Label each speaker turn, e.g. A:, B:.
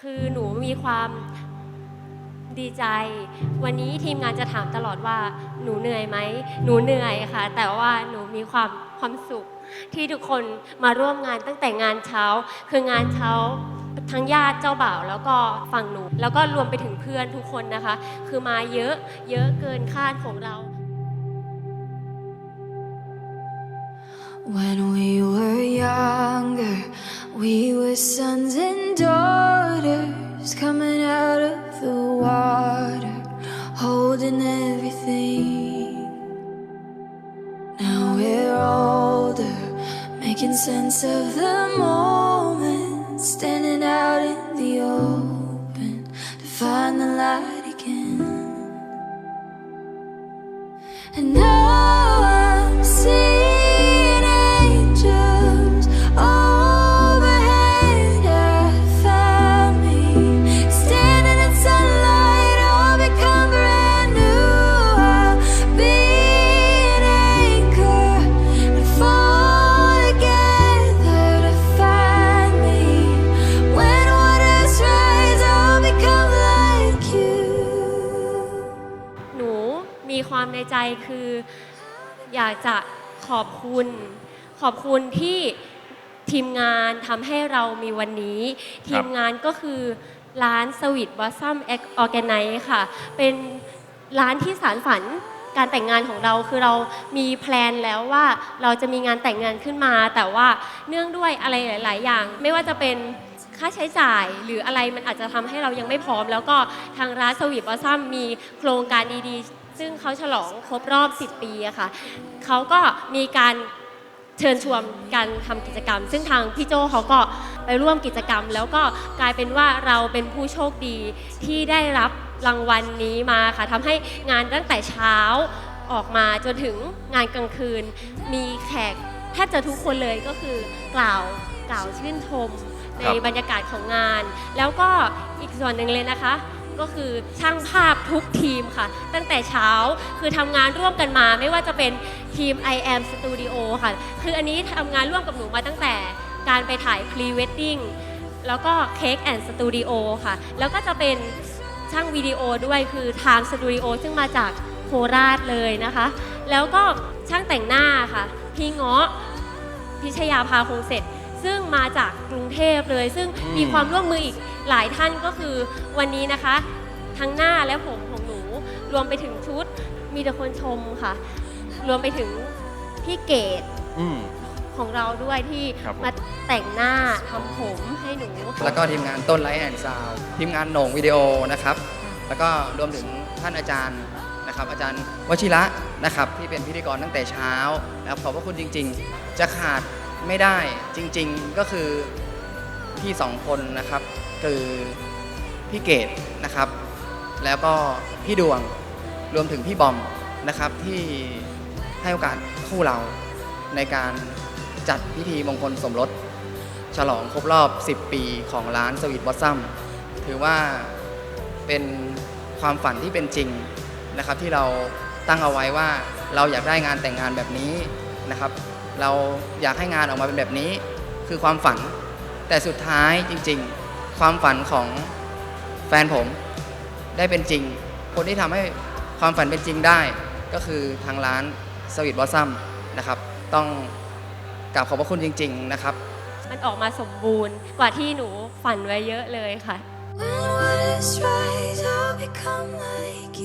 A: คือหนูมีความดีใจ วันนี้ทีมงานจะถามตลอดว่าหนูเหนื่อยไหม หนูเหนื่อยค่ะ แต่ว่าหนูมีความความสุข ที่ทุกคนมาร่วมงานตั้งแต่งานเช้า คืองานเช้าทั้งญาติเจ้าบ่าวแล้วก็ฝั่งหนู แล้วก็รวมไปถึงเพื่อนทุกคนนะคะ คือมาเยอะเยอะเกินคาดของเรา
B: When we were younger, we were sun coming out of the water, holding everything. Now we're older, making sense of the moment, standing out in the open to find the light
A: ความในใจคือ อยากจะขอบคุณ ขอบคุณที่ทีมงานทำให้เรามีวันนี้ ทีมงานก็คือร้านสวิตบอสซัมออแกไนค่ะ เป็นร้านที่สารฝันการแต่งงานของเราคือเรามีแพลนแล้วว่าเราจะมีงานแต่งงานขึ้นมา แต่ว่าเนื่องด้วยอะไรหลาย ๆ อย่าง ไม่ว่าจะเป็นค่าใช้จ่ายหรืออะไรมันอาจจะทำให้เรายังไม่พร้อม แล้วก็ทางร้านสวีทบอสซัมมีโครงการดี ๆ ซึ่งเขาฉลองครบรอบ 10 ปีอะค่ะเขาก็มีการเชิญชวนการทำกิจกรรม ซึ่งทางพี่โจเขาก็ไปร่วมกิจกรรม แล้วก็กลายเป็นว่าเราเป็นผู้โชคดีที่ได้รับรางวัลนี้มาค่ะทำให้งานตั้งแต่เช้าออกมาจนถึงงานกลางคืน มีแขกแทบจะทุกคนเลยก็คือกล่าวกล่าวชื่นชม ใน
C: ครับ
A: บรรยากาศของงาน แล้วก็อีกส่วนหนึ่งเลยนะคะ ก็คือช่างภาพทุกทีมค่ะ ตั้งแต่เช้าคือทำงานร่วมกันมา ไม่ว่าจะเป็นทีม I am Studio ค่ะ คืออันนี้ทำงานร่วมกับหนูมาตั้งแต่การไปถ่าย Pre Wedding แล้วก็ Cake and Studio ค่ะ แล้วก็จะเป็นช่างวิดีโอด้วยคือ Time Studio ซึ่งมาจากโคราชเลยนะคะ แล้วก็ช่างแต่งหน้าค่ะ พี่เงาะพิชยาภาคงเสร็จ ซึ่งมาจากกรุงเทพเลย ซึ่งมีความร่วมมืออีก หลายท่านก็คือวันนี้นะคะ ทั้งหน้าและผมของหนู รวมไปถึงชุดมีแต่คนชมค่ะ รวมไปถึงพี่เกด
C: อืม
A: ของเราด้วยที่
C: ครับผม
A: มาแต่งหน้าทำผมให้หนู
D: แล้วก็ทีมงานต้นไลท์แอนด์ซาวทีมงานโหน่งวิดีโอนะครับ แล้วก็รวมถึงท่านอาจารย์นะครับ อาจารย์วชิระนะครับ ที่เป็นพิธีกรตั้งแต่เช้านะครับขอบพระคุณจริง ๆ จะขาดไม่ได้จริง ๆ ก็คือ พี่สองคนนะครับ คือพี่เกดนะครับ แล้วก็พี่ดวงรวมถึงพี่บอมนะครับที่ให้โอกาสคู่เราในการจัดพิธีมงคลสมรส ฉลองครบรอบ 10 ปีของร้านสวีทบอสซัมถือว่าเป็นความฝันที่เป็นจริงนะครับที่เราตั้งเอาไว้ว่าเราอยากได้งานแต่งงานแบบนี้นะครับ เราอยากให้งานออกมาเป็นแบบนี้คือความฝัน แต่สุดท้ายจริงๆ ความฝันของแฟนผมได้เป็นจริง คนที่ทำให้ความฝันเป็นจริงได้ก็คือทางร้านสวีทบอสซัมนะครับต้องกราบขอบพระคุณจริง ๆ นะครับ
A: มันออกมาสมบูรณ์กว่าที่หนูฝันไว้เยอะเลยค่ะ
B: When waters rise, I'll become like